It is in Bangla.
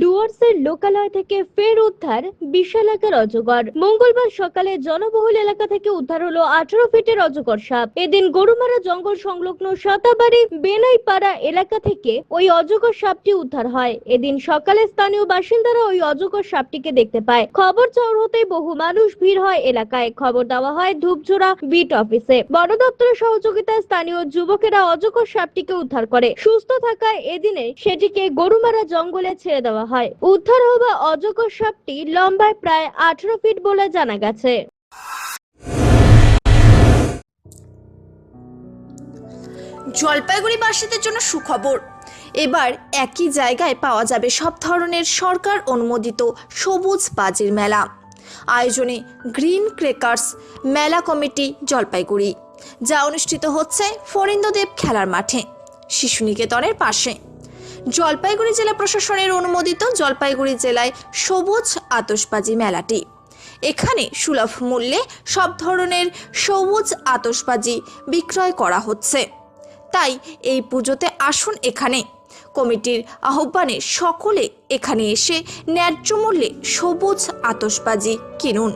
ডুয়ার্সের লোকালয় থেকে ফের উদ্ধার বিশালাকার অজগর। মঙ্গলবার সকালে জনবহুল এলাকা থেকে উদ্ধার হলো আঠারো ফিটের অজগর সাপ। এদিন গরুমারা জঙ্গল সংলগ্ন সাতাবাড়ি বেনাইপাড়া এলাকা থেকে ওই অজগর সাপটি উদ্ধার হয়। এদিন সকালে স্থানীয় বাসিন্দারা ওই অজগর সাপটিকে দেখতে পায়। খবর চাউর হতেই বহু মানুষ ভিড় হয় এলাকায়। খবর দেওয়া হয় ধূপঝোড়া বিট অফিসে। বন দপ্তরের সহযোগিতায় স্থানীয় যুবকেরা অজগর সাপটিকে উদ্ধার করে। সুস্থ থাকায় এদিনে সেটিকে গরুমারা জঙ্গলে ছেড়ে দেওয়া হয়। উদ্ধার হওয়া অজগর সাপটি লম্বায় প্রায় আঠারো ফিট বলে জানা গেছে। জলপাইগুড়িবাসীদের জন্য সুখবর। এবার একই জায়গায় পাওয়া যাবে সব ধরনের সরকার অনুমোদিত সবুজ বাজির মেলা। আয়োজনে গ্রিন ক্রেকার্স মেলা কমিটি জলপাইগুড়ি, যা অনুষ্ঠিত হচ্ছে ফরিন্দদেব খেলার মাঠে, শিশু নিকেতনের পাশে। জলপাইগুড়ি জেলা প্রশাসনের অনুমোদিত জলপাইগুড়ি জেলায় সবুজ আতশবাজি মেলাটি। এখানে সুলভ মূল্যে সব ধরনের সবুজ আতশবাজি বিক্রয় করা হচ্ছে। তাই এই পুজোতে আসুন এখানে। কমিটির আহ্বানে সকলে এখানে এসে ন্যায্য মূল্যে সবুজ আতশবাজি কিনুন।